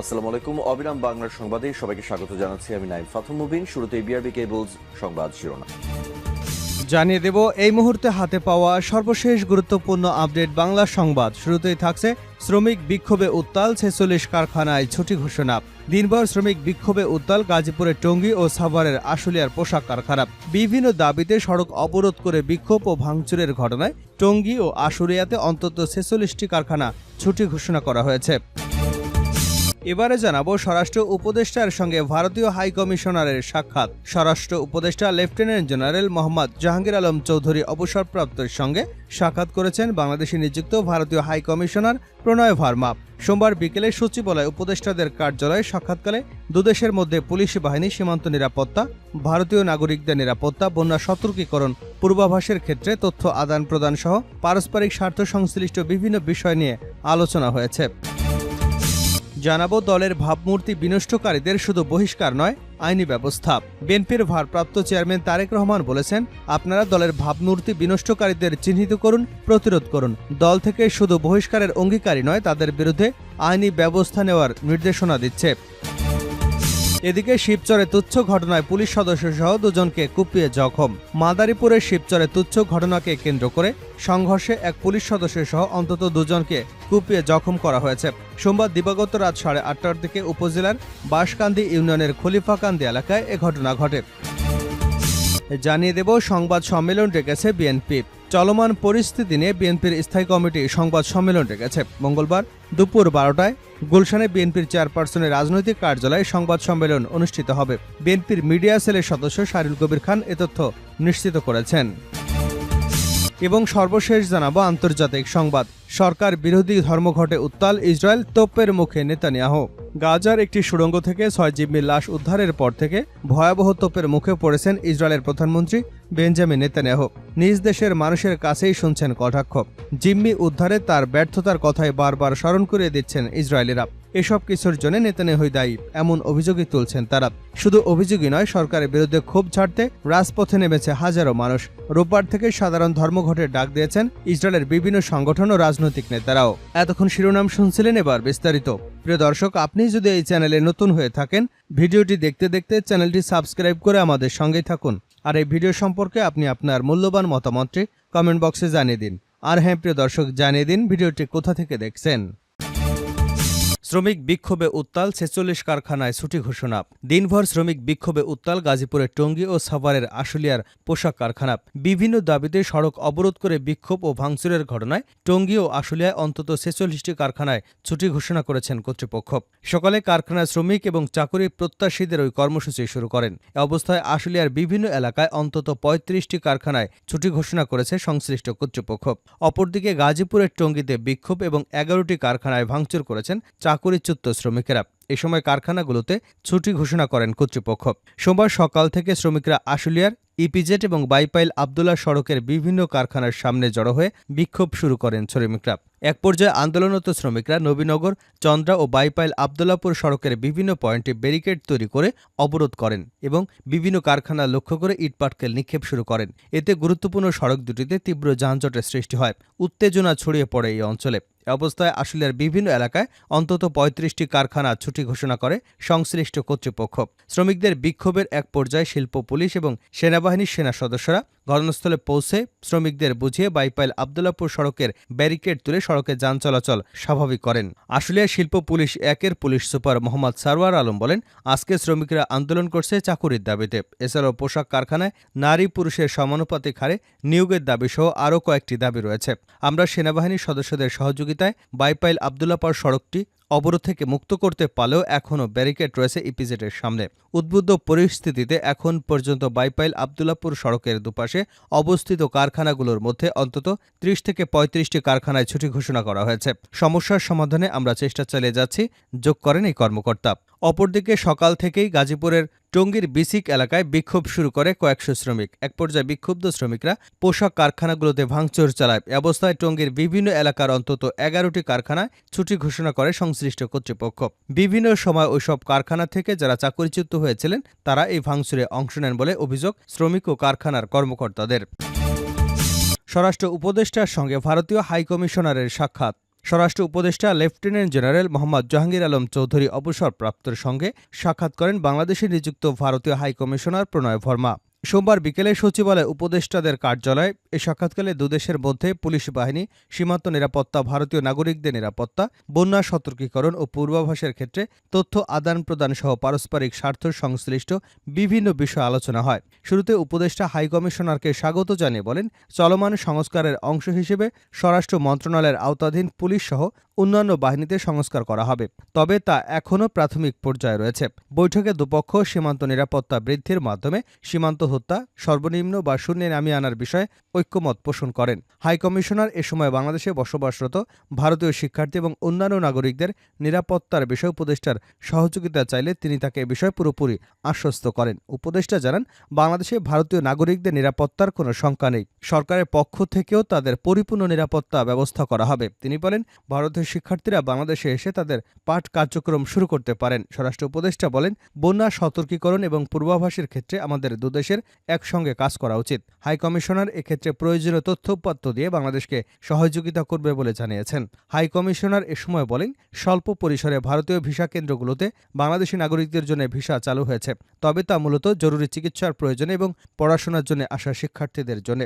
আসসালামু আলাইকুম। অবিরাম বাংলার সংবাদে সবাইকে স্বাগত জানাচ্ছি আমি নাইম ফাথুম মুবিন। শুরুতে বিআরবি কেবলস সংবাদ শিরোনাম। জানিয়ে দেব, এই মুহূর্তে হাতে পাওয়া সর্বশেষ গুরুত্বপূর্ণ আপডেট বাংলা সংবাদ। শুরুতেই থাকছে শ্রমিক বিক্ষোভে উত্তাল ছেচল্লিশ কারখানায় ছুটি ঘোষণা। দিনভর শ্রমিক বিক্ষোভে উত্তাল গাজীপুরের টঙ্গী ও সাভারের আশুলিয়ার পোশাক কারখানা। বিভিন্ন দাবিতে সড়ক অবরোধ করে বিক্ষোভ ও ভাঙচুরের ঘটনায় টঙ্গী ও আশুলিয়াতে অন্তত ছেচল্লিশটি কারখানা ছুটি ঘোষণা করা হয়েছে। এবারে জানাব স্বরাষ্ট্র উপদেষ্টার সঙ্গে ভারতীয় হাই কমিশনারের সাক্ষাৎ। স্বরাষ্ট্র উপদেষ্টা লেফটেন্যান্ট জেনারেল মোহাম্মদ জাহাঙ্গীর আলম চৌধুরী অবসরপ্রাপ্তের সঙ্গে সাক্ষাৎ করেছেন বাংলাদেশে নিযুক্ত ভারতীয় হাই কমিশনার প্রণয় ভার্মা। সোমবার বিকেলে সচিবালয় উপদেষ্টাদের কার্যালয়ে সাক্ষাৎকালে দুদেশের মধ্যে পুলিশ বাহিনী সীমান্ত নিরাপত্তা, ভারতীয় নাগরিকদের নিরাপত্তা, বন্যা সতর্কীকরণ, পূর্বাভাসের ক্ষেত্রে তথ্য আদান প্রদান সহ পারস্পরিক স্বার্থ সংশ্লিষ্ট বিভিন্ন বিষয় নিয়ে আলোচনা হয়েছে। জানাব, দলের ভাবমূর্তি বিনষ্টকারীদের শুধু বহিষ্কার নয়, আইনি ব্যবস্থা। বিএনপির ভারপ্রাপ্ত চেয়ারম্যান তারেক রহমান বলেছেন, আপনারা দলের ভাবমূর্তি বিনষ্টকারীদের চিহ্নিত করুন, প্রতিরোধ করুন। দল থেকে শুধু বহিষ্কারের অঙ্গীকারী নয়, তাদের বিরুদ্ধে আইনি ব্যবস্থা নেওয়ার নির্দেশনা দিচ্ছে। এদিকে শিবচরে তুচ্ছ ঘটনায় পুলিশ সদস্য সহ দুজনকে কুপিয়ে জখম। মাদারীপুরের শিবচরে তুচ্ছ ঘটনাকে কেন্দ্র করে সংঘর্ষে এক পুলিশ সদস্য সহ অন্তত দুজনকে কুপিয়ে জখম করা হয়েছে। সোমবার দিবাগত রাত সাড়ে আটটার দিকে উপজেলার বাঁশকান্দি ইউনিয়নের খলিফাকান্দি এলাকায় এ ঘটনা ঘটে। জানিয়ে দেব, সংবাদ সম্মেলন ডেকেছে বিএনপি। চলমান পরিস্থিতি নিয়ে বিএনপির স্থায়ী কমিটি সংবাদ সম্মেলন ডেকেছে। মঙ্গলবার দুপুর বারোটায় গুলশানে বিএনপির চেয়ারপারসনের রাজনৈতিক কার্যালয়ে সংবাদ সম্মেলন অনুষ্ঠিত হবে। বিএনপির মিডিয়া সেলের সদস্য শারুল কবির খান এ তথ্য নিশ্চিত করেছেন। এবং সর্বশেষ জানাব আন্তর্জাতিক সংবাদ। সরকার বিরোধী ধর্মঘটে উত্তাল ইসরায়েল তোপের মুখে নেতানিয়াহ। গাজার একটি সুড়ঙ্গ থেকে ছয় জিম্মির লাশ উদ্ধারের পর থেকে ভয়াবহ তোপের মুখে পড়েছেন ইসরায়েলের প্রধানমন্ত্রী বেঞ্জামিন নেতানিয়াহ। নিজ দেশের মানুষের কাছেই শুনছেন কটাক্ষ। জিম্মি উদ্ধারে তার ব্যর্থতার কথাই বারবার স্মরণ করিয়ে দিচ্ছেন ইসরায়েলিরা। এসব কিছুর জন্য নেতানিয়াহুই দায়ী, এমন অভিযোগই তুলছেন তারা। শুধু অভিযোগই নয়, সরকারের বিরুদ্ধে ক্ষোভ ছাড়তে রাজপথে নেমেছে হাজারো মানুষ। রোববার থেকে সাধারণ ধর্মঘটের ডাক দিয়েছেন ইসরায়েলের বিভিন্ন সংগঠন ও রাজনৈতিক নেতারাও। এতক্ষণ শিরোনাম শুনছিলেন এবার বিস্তারিত। প্রিয় দর্শক, আপনি যদি এই চ্যানেলে নতুন হয়ে থাকেন, ভিডিওটি দেখতে দেখতে চ্যানেলটি সাবস্ক্রাইব করে আমাদের সঙ্গেই থাকুন। আর এই ভিডিও সম্পর্কে আপনি আপনার মূল্যবান মতামতটি কমেন্ট বক্সে জানিয়ে দিন। আর হ্যাঁ প্রিয় দর্শক, জানিয়ে দিন ভিডিওটি কোথা থেকে দেখছেন। শ্রমিক বিক্ষোভে উত্তাল ছেচল্লিশ কারখানায় ছুটি ঘোষণা। দিনভর শ্রমিক বিক্ষোভে উত্তাল গাজীপুরের টঙ্গী ও সাভারের আশুলিয়ার পোশাক কারখানা। বিভিন্ন দাবিতে সড়ক অবরোধ করে বিক্ষোভ ও ভাঙচুরের ঘটনায় টঙ্গী ও আশুলিয়ায় অন্তত ছেচল্লিশটি কারখানায় ছুটি ঘোষণা করেছেন কর্তৃপক্ষ। সকালে কারখানার শ্রমিক এবং চাকরি প্রত্যাশীদের ওই কর্মসূচি শুরু করেন। এ অবস্থায় আশুলিয়ার বিভিন্ন এলাকায় অন্তত পঁয়ত্রিশটি কারখানায় ছুটি ঘোষণা করেছে সংশ্লিষ্ট কর্তৃপক্ষ। অপরদিকে গাজীপুরের টঙ্গীতে বিক্ষোভ এবং এগারোটি কারখানায় ভাঙচুর করেছেন চাকুরিচ্যুত শ্রমিকেরা। এ সময় কারখানাগুলোতে ছুটি ঘোষণা করেন কর্তৃপক্ষ। সোমবার সকাল থেকে শ্রমিকরা আশুলিয়ার ইপিজেট এবং বাইপাইল আবদুল্লাহ সড়কের বিভিন্ন কারখানার সামনে জড়ো হয়ে বিক্ষোভ শুরু করেন শ্রমিকরা। এক পর্যায়ে আন্দোলনরত শ্রমিকরা নবীনগর, চন্দ্রা ও বাইপাইল আবদুল্লাপুর সড়কের বিভিন্ন পয়েন্টে ব্যারিকেড তৈরি করে অবরোধ করেন এবং বিভিন্ন কারখানা লক্ষ্য করে ইটপাটকেল নিক্ষেপ শুরু করেন। এতে গুরুত্বপূর্ণ সড়ক দুটিতে তীব্র যানজটের সৃষ্টি হয়। উত্তেজনা ছড়িয়ে পড়ে এই অঞ্চলে। এ অবস্থায় আশুলিয়ার বিভিন্ন এলাকায় অন্তত পঁয়ত্রিশটি কারখানা ছুটি ঘোষণা করে সংশ্লিষ্ট কর্তৃপক্ষ। শ্রমিকদের বিক্ষোভের এক পর্যায়ে শিল্প পুলিশ এবং সেনাবাহিনীর সেনা সদস্যরা ঘটনাস্থলে পৌঁছে শ্রমিকদের বুঝিয়ে বাইপাইল আবদুল্লাপুর সড়কের ব্যারিকেড তুলে সড়কে যান চলাচল স্বাভাবিক করেন। আশুলিয়া শিল্প পুলিশ একের পুলিশ সুপার মোহাম্মদ সারওয়ার আলম বলেন, আজকে শ্রমিকরা আন্দোলন করছে চাকুরির দাবিতে। এছাড়াও পোশাক কারখানায় নারী পুরুষের সমানুপাতিক হারে নিয়োগের দাবি সহ আরও কয়েকটি দাবি রয়েছে। আমরা সেনাবাহিনীর সদস্যদের সহযোগিতায় বাইপাইল আবদুল্লাপুর সড়কটি অবরোধ থেকে মুক্ত করতে পারলেও এখনও ব্যারিকেড রয়েছে ইপিজেডের সামনে। উদ্বুদ্ধ পরিস্থিতিতে এখন পর্যন্ত বাইপাইল আবদুল্লাপুর সড়কের দুপাশে অবস্থিত কারখানাগুলোর মধ্যে অন্তত ত্রিশ থেকে পঁয়ত্রিশটি কারখানায় ছুটি ঘোষণা করা হয়েছে। সমস্যার সমাধানে আমরা চেষ্টা চালিয়ে যাচ্ছি। যোগ করেন এই কর্মকর্তা। অপরদিকে সকাল থেকেই গাজীপুরের টঙ্গীর বিসিক এলাকায় বিক্ষোভ শুরু করে কয়েকশো শ্রমিক। এক পর্যায়ে বিক্ষুব্ধ শ্রমিকরা পোশাক কারখানাগুলোতে ভাঙচুর চালায়। অবস্থায় টঙ্গীর বিভিন্ন এলাকার অন্তত এগারোটি কারখানায় ছুটি ঘোষণা করে সংশ্লিষ্ট কর্তৃপক্ষ। বিভিন্ন সময় ওইসব কারখানা থেকে যারা চাকরিচ্যুত হয়েছিলেন, তারা এই ভাঙচুরে অংশ নেন বলে অভিযোগ শ্রমিক ও কারখানার কর্মকর্তাদের। স্বরাষ্ট্র উপদেষ্টার সঙ্গে ভারতীয় হাইকমিশনারের সাক্ষাৎ। স্বরাষ্ট্র উপদেষ্টা লেফটেন্যান্ট জেনারেল মোহাম্মদ জাহাঙ্গীর আলম চৌধুরী অবসরপ্রাপ্তর সঙ্গে সাক্ষাৎ করেন বাংলাদেশে নিযুক্ত ভারতীয় হাইকমিশনার প্রণয় ভর্মা। সোমবার বিকেলে সচিবালয় উপদেষ্টাদের কার্যালয়ে এ সাক্ষাৎকালে দুদেশের মধ্যে পুলিশ বাহিনী, সীমান্ত নিরাপত্তা, ভারতীয় নাগরিকদের নিরাপত্তা, বন্যা সতর্কীকরণ ও পূর্বাভাসের ক্ষেত্রে তথ্য আদান প্রদান সহ পারস্পরিক স্বার্থ সংশ্লিষ্ট বিভিন্ন বিষয় আলোচনা হয়। শুরুতে উপদেষ্টা হাইকমিশনারকে স্বাগত জানিয়ে বলেন, চলমান সংস্কারের অংশ হিসেবে স্বরাষ্ট্র মন্ত্রণালয়ের আওতাধীন পুলিশ সহ অন্যান্য বাহিনীতে সংস্কার করা হবে। তবে তা এখনও প্রাথমিক পর্যায়ে রয়েছে। বৈঠকে দুপক্ষ সীমান্ত নিরাপত্তা বৃদ্ধির মাধ্যমে সীমান্ত হত্যা সর্বনিম্ন বা শূন্যে নামিয়ে আনার বিষয়ে ঐক্যমত পোষণ করেন। হাইকমিশনার এ সময় বাংলাদেশে বসবাসরত ভারতীয় শিক্ষার্থী এবং অন্যান্য নাগরিকদের নিরাপত্তার বিষয় উপদেষ্টার সহযোগিতা চাইলে তিনি তাকে এ বিষয়ে পুরোপুরি আশ্বস্ত করেন। উপদেষ্টা জানান, বাংলাদেশে ভারতীয় নাগরিকদের নিরাপত্তার কোনো শঙ্কা নেই। সরকারের পক্ষ থেকেও তাদের পরিপূর্ণ নিরাপত্তা ব্যবস্থা করা হবে। তিনি বলেন, ভারতীয় শিক্ষার্থীরা বাংলাদেশে এসে তাদের পাঠ কার্যক্রম শুরু করতে পারেন। স্বরাষ্ট্র উপদেষ্টা বলেন, বন্যা সতর্কীকরণ এবং পূর্বাভাসের ক্ষেত্রে আমাদের দুদেশের একসঙ্গে কাজ করা উচিত। হাই কমিশনার এক্ষেত্রে প্রয়োজনীয় তথ্যপত্র দিয়ে বাংলাদেশকে সহযোগিতা করবে বলে জানিয়েছেন। হাই কমিশনার এ সময় বলেন, স্বল্প পরিসরে ভারতীয় ভিসা কেন্দ্রগুলোতে বাংলাদেশি নাগরিকদের জন্য ভিসা চালু হয়েছে, তবে তা মূলত জরুরি চিকিৎসার প্রয়োজনে এবং পড়াশোনার জন্য আসা শিক্ষার্থীদের জন্য।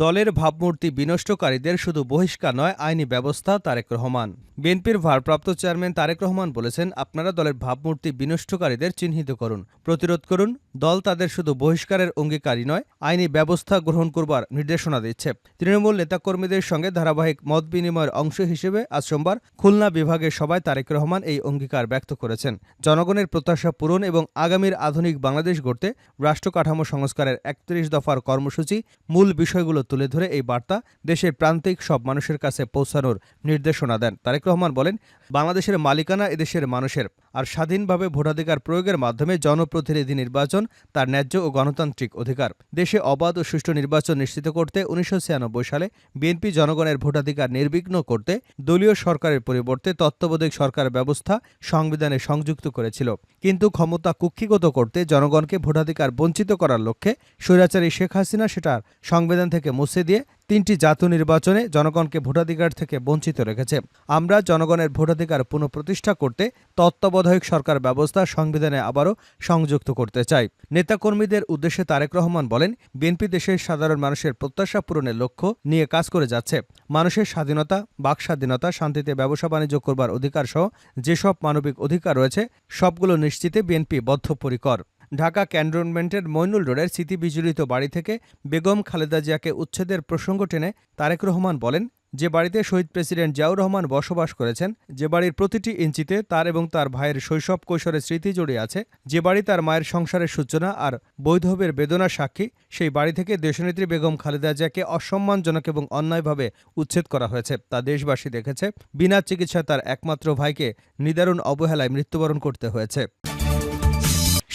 দলের ভাবমূর্তি বিনষ্টকারীদের শুধু বহিষ্কার নয়, আইনি ব্যবস্থা তারেক রহমান। বিএনপির ভারপ্রাপ্ত চেয়ারম্যান তারেক রহমান বলেছেন, আপনারা দলের ভাবমূর্তি বিনষ্টকারীদের চিহ্নিত করুন। প্রতিরোধ করুন, দল তাদের শুধু বহিষ্কারের অঙ্গীকারী নয়, আইনি ব্যবস্থা গ্রহণ করবার নির্দেশনা দিচ্ছে। তৃণমূল নেতাকর্মীদের সঙ্গে ধারাবাহিক মত বিনিময়ের অংশ হিসেবে আজ সোমবার খুলনা বিভাগের সভায় তারেক রহমান এই অঙ্গীকার ব্যক্ত করেছেন। জনগণের প্রত্যাশা পূরণ এবং আগামীর আধুনিক বাংলাদেশ গড়তে রাষ্ট্র কাঠামো সংস্কারের একত্রিশ দফার কর্মসূচি মূল বিষয়গুলো তুলে ধরে এই বার্তা দেশের প্রান্তিক সব মানুষের কাছে পৌঁছানোর নির্দেশনা দেন। তারেক রহমান বলেন, বাংলাদেশের মালিকানা এদেশের মানুষের। আর স্বাধীনভাবে ভোটাধিকার প্রয়োগের মাধ্যমে জনপ্রতিনিধি নির্বাচন তার ন্যায্য ও গণতান্ত্রিক অধিকার। দেশে অবাধ ও সুষ্ঠু নির্বাচন নিশ্চিত করতে উনিশশো ছিয়ানব্বই সালে বিএনপি জনগণের ভোটাধিকার নির্বিঘ্ন করতে দলীয় সরকারের পরিবর্তে তত্ত্বাবধায়ক সরকার ব্যবস্থা সংবিধানে সংযুক্ত করেছিল। কিন্তু ক্ষমতা কুক্ষিগত করতে জনগণকে ভোটাধিকার বঞ্চিত করার লক্ষ্যে স্বৈরাচারী শেখ হাসিনা সেটার সংবিধান থেকে মুছে দিয়ে তিনটি জাতীয় নির্বাচনে জনগণকে ভোটাধিকার থেকে বঞ্চিত রেখেছে। আমরা জনগণের ভোটাধিকার পুনঃপ্রতিষ্ঠা করতে তত্ত্বাবধায়ক সরকার ব্যবস্থা সংবিধানে আবারও সংযুক্ত করতে চাই। নেতাকর্মীদের উদ্দেশ্যে তারেক রহমান বলেন, বিএনপি দেশের সাধারণ মানুষের প্রত্যাশা পূরণের লক্ষ্য নিয়ে কাজ করে যাচ্ছে। মানুষের স্বাধীনতা, বাক স্বাধীনতা, শান্তিতে ব্যবসা বাণিজ্য করবার অধিকার সহ যেসব মানবিক অধিকার রয়েছে, সবগুলো নিশ্চিতে বিএনপি বদ্ধপরিকর। ঢাকা ক্যান্টনমেন্টের মইনুল রোডের স্মৃতি বিজড়িত বাড়ি থেকে বেগম খালেদা জিয়াকে উচ্ছেদের প্রসঙ্গ টেনে তারেক রহমান বলেন, যে বাড়িতে শহীদ প্রেসিডেন্ট জিয়াউর রহমান বসবাস করেছেন, যে বাড়ির প্রতিটি ইঞ্চিতে তার এবং তার ভাইয়ের শৈশব কৈশোরের স্মৃতি জড়িয়ে আছে, যে বাড়ি তার মায়ের সংসারের সূচনা আর বৈধবের বেদনা সাক্ষী, সেই বাড়ি থেকে দেশনেত্রী বেগম খালেদা জিয়াকে অসম্মানজনক এবং অন্যায়ভাবে উচ্ছেদ করা হয়েছে। তা দেশবাসী দেখেছে। বিনা চিকিৎসায় তার একমাত্র ভাইকে নিদারুণ অবহেলায় মৃত্যুবরণ করতে হয়েছে।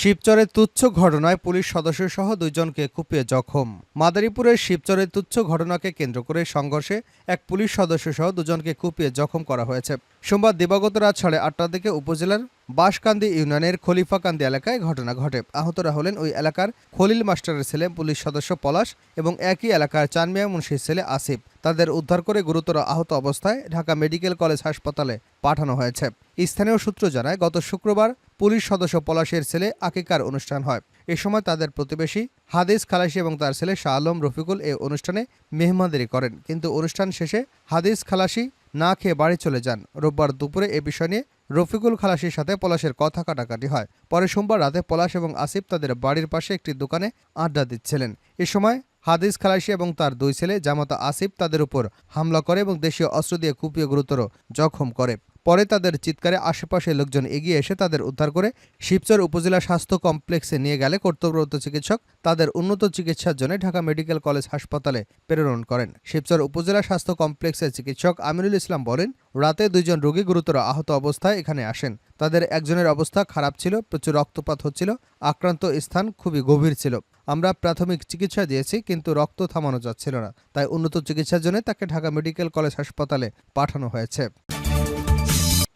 শিবচরের তুচ্ছ ঘটনায় পুলিশ সদস্য সহ দুইজনকে কুপিয়ে জখম। মাদারীপুরের শিবচরের তুচ্ছ ঘটনাকে কেন্দ্র করে সংঘর্ষে এক পুলিশ সদস্য সহ দুজনকে কুপিয়ে জখম করা হয়েছে। সোমবার দিবাগত রাত সাড়ে আটটার দিকে উপজেলার বাঁশকান্দি ইউনিয়নের খলিফাকান্দি এলাকায় ঘটনা ঘটে। আহতরা হলেন ওই এলাকার খলিল মাস্টারের ছেলে পুলিশ সদস্য পলাশ এবং একই এলাকার চানমিয়া মুন্সির ছেলে আসিফ। তাদের উদ্ধার করে গুরুতর আহত অবস্থায় ঢাকা মেডিকেল কলেজ হাসপাতালে পাঠানো হয়েছে। স্থানীয় সূত্র জানায়, গত শুক্রবার পুলিশ সদস্য পলাশের ছেলে আকিকার অনুষ্ঠান হয়। এ সময় তাদের প্রতিবেশী হাদিস খালাসি এবং তার ছেলে শাহ আলম রফিকুল এ অনুষ্ঠানে মেহমানদারি করেন। কিন্তু অনুষ্ঠান শেষে হাদিস খালাসি না খেয়ে বাড়ি চলে যান। রোববার দুপুরে এ বিষয় নিয়ে রফিকুল খালাসির সাথে পলাশের কথা কাটাকাটি হয়। পরে সোমবার রাতে পলাশ এবং আসিফ তাদের বাড়ির পাশে একটি দোকানে আড্ডা দিচ্ছিলেন। এ সময় হাদিস খালাসি এবং তার দুই ছেলে জামাতা আসিফ তাদের উপর হামলা করে এবং দেশীয় অস্ত্র দিয়ে কুপিয়ে গুরুতর জখম করে। পরে তাদের চিৎকারে আশেপাশে লোকজন এগিয়ে এসে তাদের উদ্ধার করে শিবচর উপজেলা স্বাস্থ্য কমপ্লেক্সে নিয়ে গেলে কর্তব্যরত চিকিৎসক তাদের উন্নত চিকিৎসার জন্য ঢাকা মেডিকেল কলেজ হাসপাতালে প্রেরণ করেন। শিবচর উপজেলা স্বাস্থ্য কমপ্লেক্সের চিকিৎসক আমিরুল ইসলাম বলেন, রাতে দুইজন রোগী গুরুতর আহত অবস্থায় এখানে আসেন। তাদের একজনের অবস্থা খারাপ ছিল, প্রচুর রক্তপাত হচ্ছিল, আক্রান্ত স্থান খুবই গভীর ছিল। আমরা প্রাথমিক চিকিৎসা দিয়েছি, কিন্তু রক্ত থামানো যাচ্ছিল না। তাই উন্নত চিকিৎসার জন্য তাকে ঢাকা মেডিকেল কলেজ হাসপাতালে পাঠানো হয়েছে।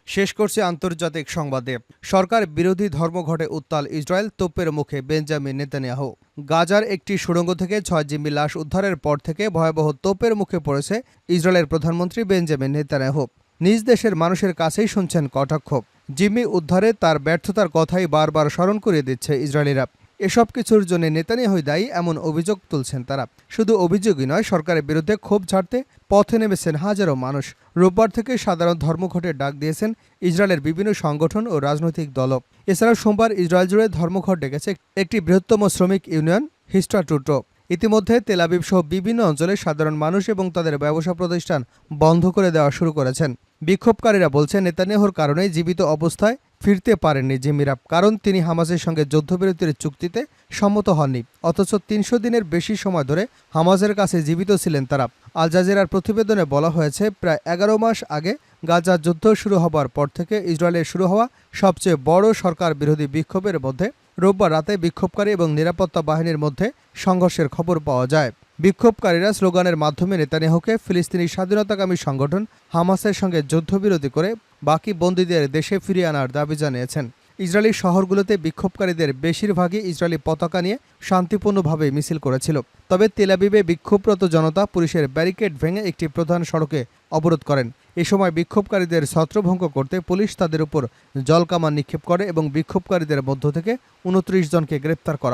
শেষ করছে আন্তর্জাতিক সংবাদে। সরকার বিরোধী ধর্মঘটে উত্তাল ইসরায়েল তোপের মুখে বেঞ্জামিন নেতানিয়াহু। গাজার একটি সুড়ঙ্গ থেকে ছয় জিম্মি লাশ উদ্ধারের পর থেকে ভয়াবহ তোপের মুখে পড়েছে ইসরায়েলের প্রধানমন্ত্রী বেঞ্জামিন নেতানিয়াহু। নিজ দেশের মানুষের কাছেই শুনছেন কটাক্ষ। জিম্মি উদ্ধারে তার ব্যর্থতার কথাই বারবার স্মরণ করিয়ে দিচ্ছে ইসরায়েলিরা। এসব কিছুর জন্য নেতানিয়াহুই দায়ী এমন অভিযোগ তুলছেন তারা। শুধু অভিযোগই নয়, সরকারের বিরুদ্ধে ক্ষোভ ছাড়তে পথে নেমেছেন হাজারো মানুষ। রোববার থেকে সাধারণ ধর্মঘটের ডাক দিয়েছেন ইসরায়েলের বিভিন্ন সংগঠন ও রাজনৈতিক দলও। এছাড়াও সোমবার ইসরায়েল জুড়ে ধর্মঘট ডেকেছে একটি বৃহত্তম শ্রমিক ইউনিয়ন হিস্টাটুটো। ইতিমধ্যে তেলাবিব সহ বিভিন্ন অঞ্চলে সাধারণ মানুষ এবং তাদের ব্যবসা প্রতিষ্ঠান বন্ধ করে দেওয়া শুরু করেছেন। বিক্ষোভকারীরা বলছেন, নেতানিয়াহুর কারণে জীবিত অবস্থায় ফিরতে পারেননি জিমিরাব, কারণ তিনি হামাসের সঙ্গে যুদ্ধবিরতির চুক্তিতে সম্মত হননি। অথচ তিনশো দিনের বেশি সময় ধরে হামাজের কাছে জীবিত ছিলেন তারা। আল জাজিরার প্রতিবেদনে বলা হয়েছে, প্রায় এগারো মাস আগে গাজার যুদ্ধ শুরু হবার পর থেকে ইসরায়েলের শুরু হওয়া সবচেয়ে বড় সরকার বিরোধী বিক্ষোভের মধ্যে রোববার রাতে বিক্ষোভকারী এবং নিরাপত্তা বাহিনীর মধ্যে সংঘর্ষের খবর পাওয়া যায়। বিক্ষোভকারীরা স্লোগানের মাধ্যমে নেতানিয়াহুকে ফিলিস্তিনি স্বাধীনতাকামী সংগঠন হামাসের সঙ্গে যুদ্ধবিরতি করে বাকি বন্দীদের দেশে ফিরিয়ে আনার দাবি জানিয়েছেন। ইসরায়েলি শহরগুলোতে বিক্ষোভকারীদের বেশিরভাগই ইসরায়েলি পতাকা নিয়ে শান্তিপূর্ণভাবে মিছিল করেছিল। তবে তেলাবিবে বিক্ষোভরত জনতা পুলিশের ব্যারিকেড ভেঙে একটি প্রধান সড়কে অবরোধ করেন। এ সময় বিক্ষোভকারীদের ছত্রভঙ্গ করতে পুলিশ তাদের উপর জলকামান নিক্ষেপ করে এবং বিক্ষোভকারীদের মধ্য থেকে উনত্রিশ জনকে গ্রেপ্তার করা